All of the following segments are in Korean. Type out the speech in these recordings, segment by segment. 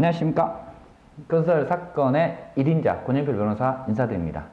안녕하십니까. 건설 사건의 1인자 권영필 변호사 인사드립니다.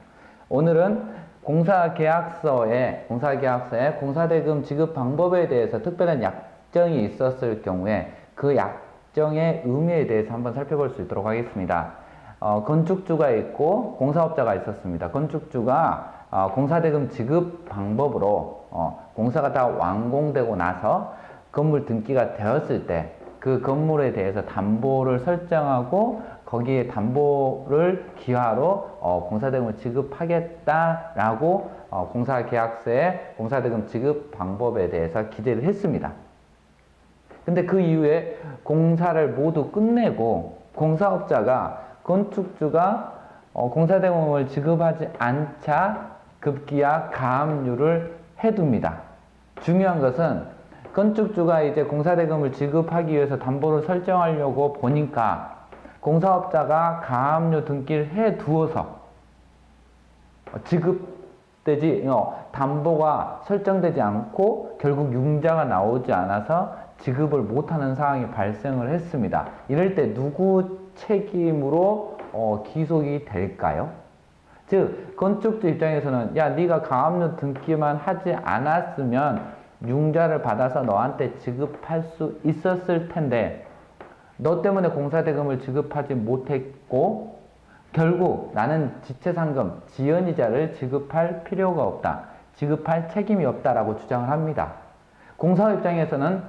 오늘은 공사계약서에, 공사계약서에 공사대금 지급 방법에 대해서 특별한 약정이 있었을 경우에 그 약정의 의미에 대해서 한번 살펴볼 수 있도록 하겠습니다. 어, 건축주가 있고 공사업자가 있었습니다. 건축주가 어, 공사대금 지급 방법으로 어, 공사가 다 완공되고 나서 건물 등기가 되었을 때 그 건물에 대해서 담보를 설정하고 거기에 담보를 기하로 어, 공사대금을 지급하겠다라고 어, 공사 계약서에 공사대금 지급 방법에 대해서 기재를 했습니다. 근데 그 이후에 공사를 모두 끝내고 공사업자가 건축주가 어, 공사대금을 지급하지 않자 급기야 가압류를 해둡니다. 중요한 것은 건축주가 이제 공사대금을 지급하기 위해서 담보를 설정하려고 보니까 공사업자가 가압류 등기를 해 두어서 지급되지 어, 담보가 설정되지 않고 결국 융자가 나오지 않아서 지급을 못하는 상황이 발생을 했습니다. 이럴 때 누구 책임으로 어, 기속이 될까요? 즉 건축주 입장에서는 야 네가 가압류 등기만 하지 않았으면 융자를 받아서 너한테 지급할 수 있었을 텐데 너 때문에 공사대금을 지급하지 못했고 결국 나는 지체상금, 지연이자를 지급할 필요가 없다. 지급할 책임이 없다라고 주장을 합니다. 공사 입장에서는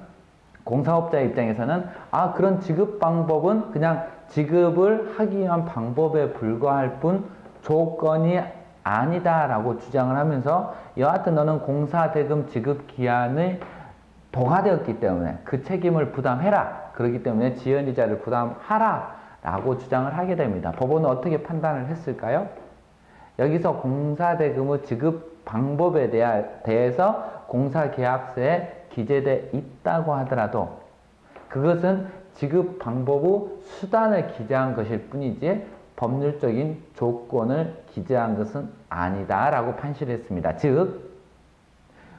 공사업자 입장에서는 아 그런 지급 방법은 그냥 지급을 하기 위한 방법에 불과할 뿐 조건이 아니다라고 주장을 하면서 여하튼 너는 공사 대금 지급 기한을 도가되었기 때문에 그 책임을 부담해라. 그렇기 때문에 지연 이자를 부담하라. 라고 주장을 하게 됩니다. 법원은 어떻게 판단을 했을까요? 여기서 공사대금의 지급 방법에 대해서 공사계약서에 기재되어 있다고 하더라도 그것은 지급 방법의 수단을 기재한 것일 뿐이지 법률적인 조건을 기재한 것은 아니다라고 판시를 했습니다. 즉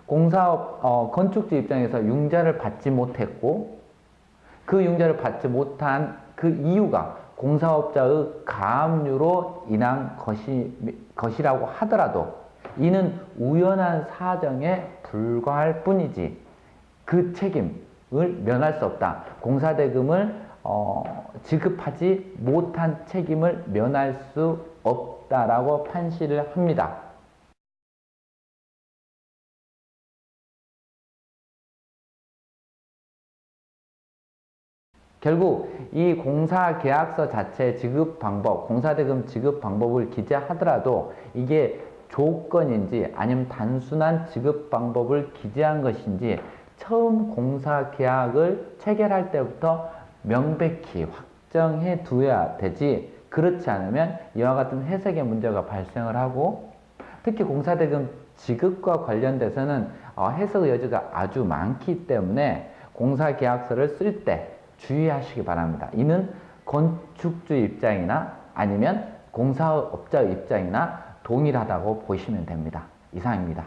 공사업 어, 건축주 입장에서 융자를 받지 못했고 그 융자를 받지 못한 그 이유가 공사업자의 가압류로 인한 것이, 것이라고 하더라도 이는 우연한 사정에 불과할 뿐이지 그 책임을 면할 수 없다. 공사대금을 어, 지급하지 못한 책임을 면할 수 없다라고 판시를 합니다. 결국 이 공사 계약서 자체 지급 방법, 공사대금 지급 방법을 기재하더라도 이게 조건인지 아니면 단순한 지급 방법을 기재한 것인지 처음 공사 계약을 체결할 때부터 명백히 확정해 두어야 되지 그렇지 않으면 이와 같은 해석의 문제가 발생을 하고 특히 공사대금 지급과 관련돼서는 어, 해석의 여지가 아주 많기 때문에 공사계약서를 쓸 때 주의하시기 바랍니다. 이는 건축주 입장이나 아니면 공사업자 입장이나 동일하다고 보시면 됩니다. 이상입니다.